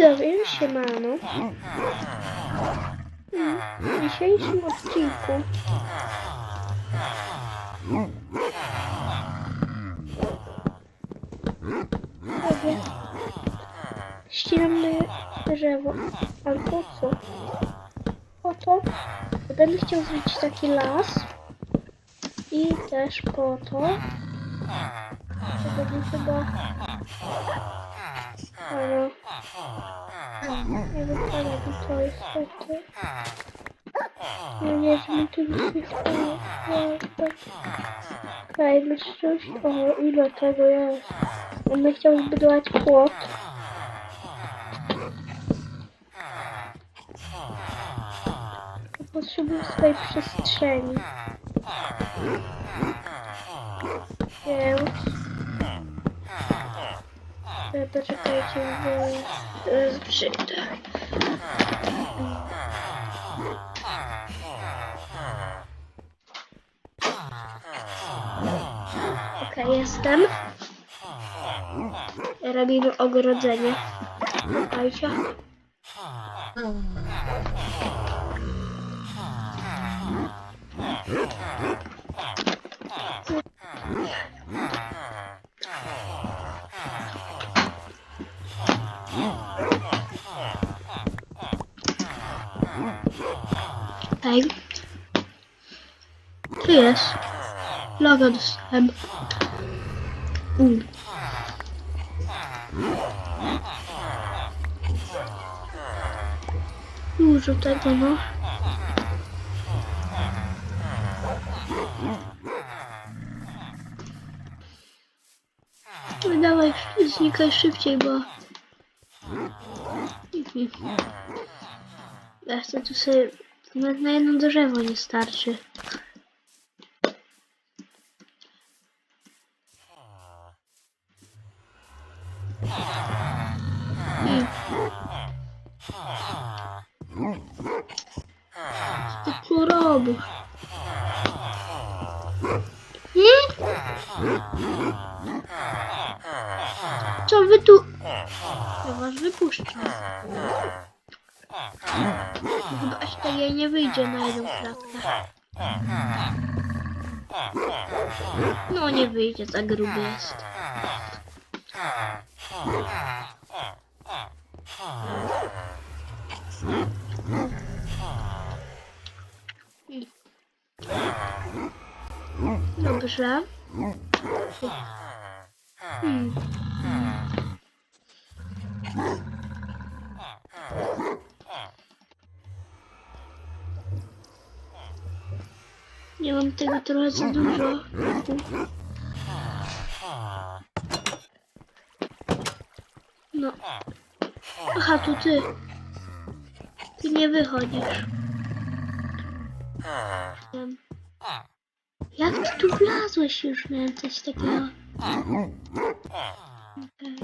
widzowie, siemano. W dzisiejszym odcinku sobie ścinamy drzewo. Ale po co? Po to, że będę chciał zrobić taki las i też po to, mi chyba ale nie wypada mi to niestety. No nie, że mi tu nic nie stało. Okej, myślę, o ile tego jest. Będę chciał zbudować płot. Potrzebuję swojej przestrzeni. Więc... E, Poczekajcie, bo zaraz przyjdę. Okej, jestem. Robimy ogrodzenie. Czekajcie. Ej. Tu jest. Logo dostałem. U. Dużo tego, no. No Dawaj, znikaj szybciej, bo... Ja chcę tu sobie... Nawet na jedno drzewo nie starczy. Co? Hmm? Co wy tu... Ja was wypuszczę. Chyba aż tak jej nie wyjdzie na jedną klatkę. No nie wyjdzie, za gruby jest. Dobrze. Hmm. Nie mam tego trochę za dużo. No. Aha, tu ty. Ty nie wychodzisz. Jak ty tu wlazłeś już? Miałem coś takiego. Okej.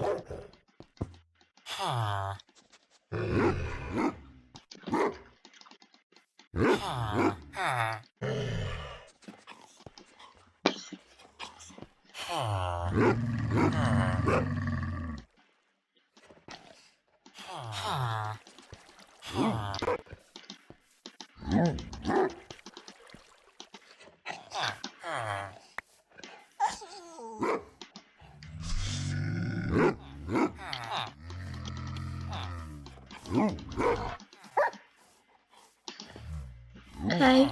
Okej.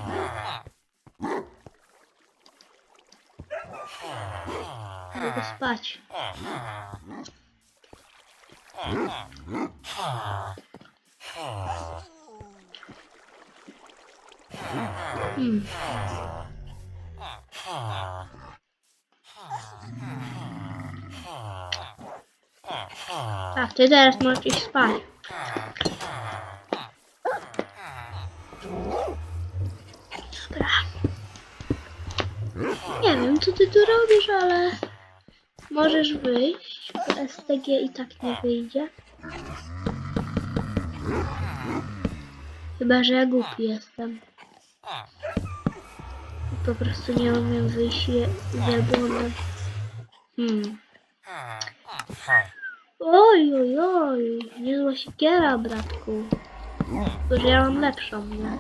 Mogę spać. Hmm. Tak, ty teraz możesz iść spać. Dobra. Nie wiem, co ty tu robisz, ale możesz wyjść, bo STG i tak nie wyjdzie. Chyba, że ja głupi jestem. Po prostu nie umiem wyjść z wielbłądem. Hmm. Oj, oj, oj, niezła siekiera, bratku. Tylko, że ja mam lepszą, nie?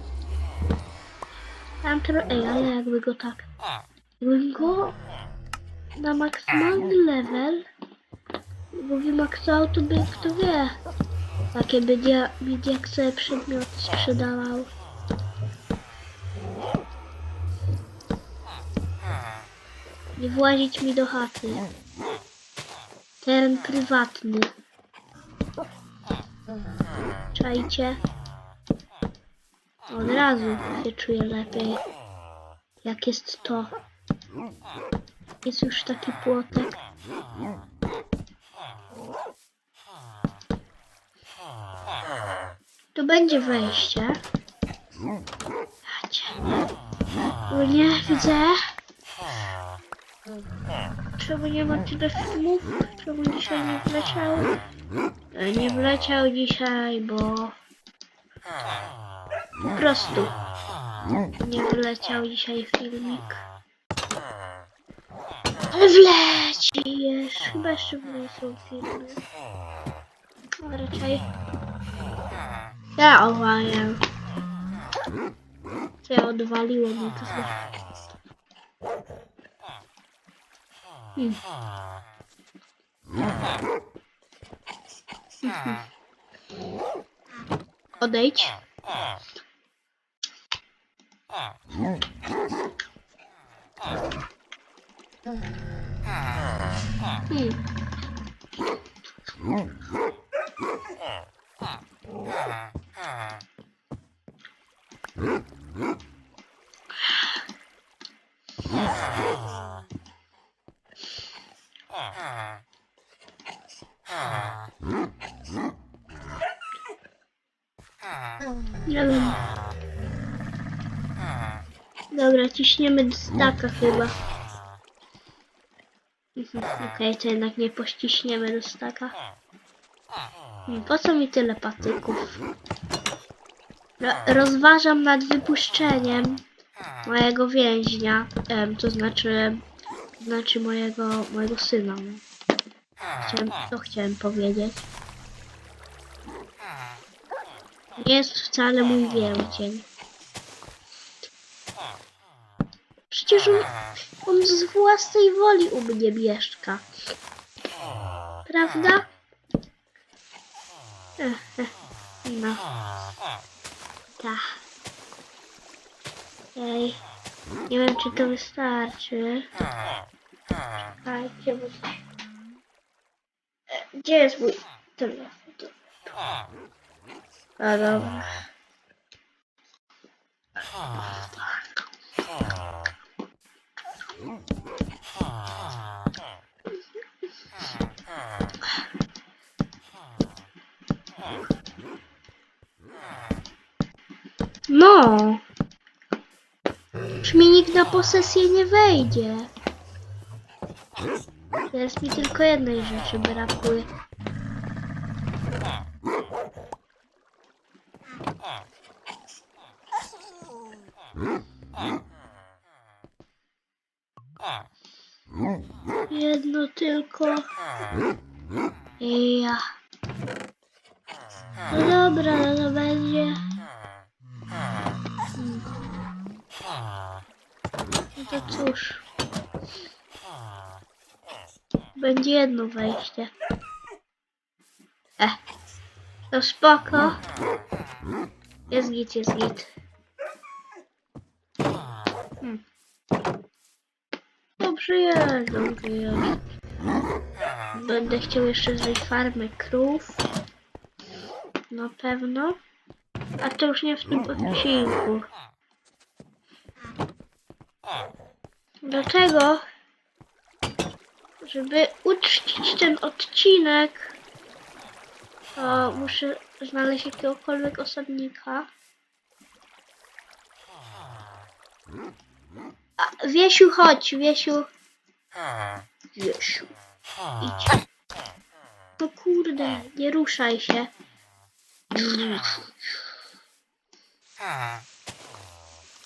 Tam tro... Ej, ale jakby go tak... Jakbym go na maksymalny level bo wymaksował, to by kto wie. Jakie by dia, jak sobie przedmiot sprzedawał. Nie włazić mi do chaty. Teren prywatny. Czajcie. Od razu się czuję lepiej. Jak jest to. Jest już taki płotek. Tu będzie wejście. O nie, widzę. Czemu nie ma tyle filmów? Czemu dzisiaj nie wleciał? E, Nie wleciał dzisiaj, bo... Po prostu. Nie wleciał dzisiaj filmik. Wleci jeszcze. Chyba jeszcze wlecą filmy. A raczej... Ja owaję. Co ja odwaliło mi to znaczy. Hmm. Odejdź. Dobra, ciśniemy do staka chyba. Okej, to jednak nie pościśniemy do staka. Hmm, Po co mi tyle patyków? Ro rozważam nad wypuszczeniem mojego więźnia, em, to znaczy, to znaczy mojego, mojego syna. Chciałem, to chciałem powiedzieć. Nie jest wcale mój więzień. Przecież on, on z własnej woli u mnie mieszka. Prawda? No. Tak. Ej. Nie wiem, czy to wystarczy. Czekajcie, bo... E, Gdzie jest mój telefon? A dobra. No. Już mi nikt na posesję nie wejdzie. Teraz mi tylko jednej rzeczy brakuje. Jedno tylko. Ja. No dobra, no to będzie. Hmm. No to cóż. Będzie jedno wejście. E. To spoko. Jest git, jest git. Hmm. Dobrze jest, dobrze jest. Będę chciał jeszcze zrobić farmę krów. Na pewno. A to już nie w tym odcinku. Dlatego, żeby uczcić ten odcinek, to muszę znaleźć jakiegokolwiek osadnika. A, Wiesiu, chodź, Wiesiu. Wiesiu, idź. No kurde, nie ruszaj się.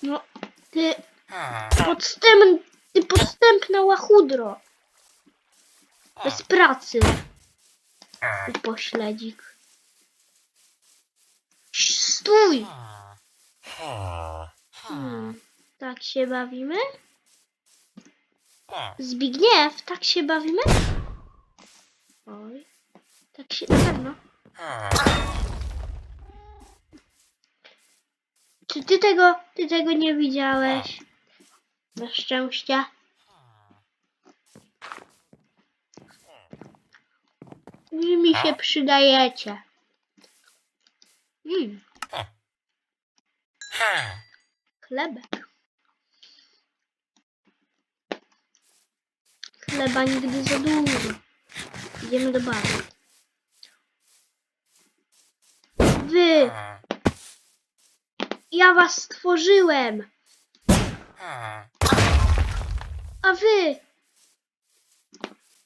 No, ty podstęp, ty podstępna łachudro. Bez pracy. I pośledzik. Stój! Hmm. Tak się bawimy? Zbigniew, tak się bawimy? Oj. Tak się na pewno. Czy ty tego, ty tego nie widziałeś? Na szczęście. Wy mi się przydajecie. Mm, chlebek. Chleba nigdy za dużo. Idziemy do baru. Wy! Ja was stworzyłem! A wy!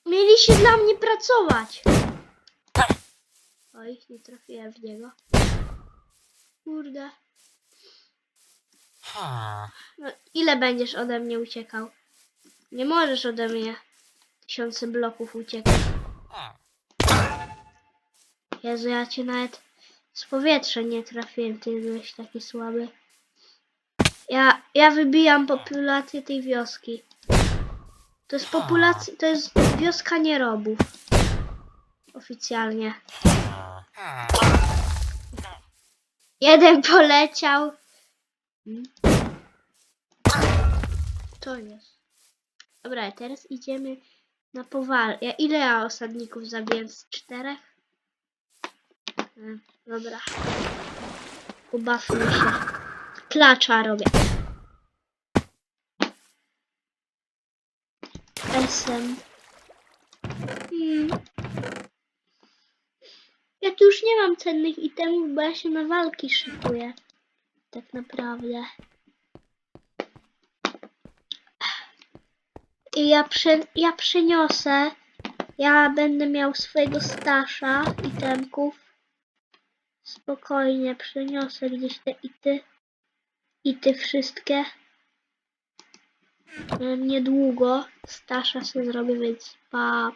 Mieliście dla mnie pracować! Oj, nie trafiłem w niego. Kurde. No, ile będziesz ode mnie uciekał? Nie możesz ode mnie tysiące bloków uciekać. Jezu, ja cię nawet z powietrza nie trafiłem, ty byłeś taki słaby. Ja, ja wybijam populację tej wioski. To jest populacja, to jest wioska nierobów. Oficjalnie. Jeden poleciał. To jest. Dobra, teraz idziemy na powal. Ja, ile ja osadników zabiłem? Z czterech? Hmm, dobra. Ubawmy się. Klacza robię. SM. Hmm. Ja tu już nie mam cennych itemów, bo ja się na walki szykuję. Tak naprawdę. I ja, prze, ja przeniosę. Ja będę miał swojego stasza itemków. Spokojnie przeniosę gdzieś te ity. Ity wszystkie. Niedługo stasza sobie zrobię, więc pa.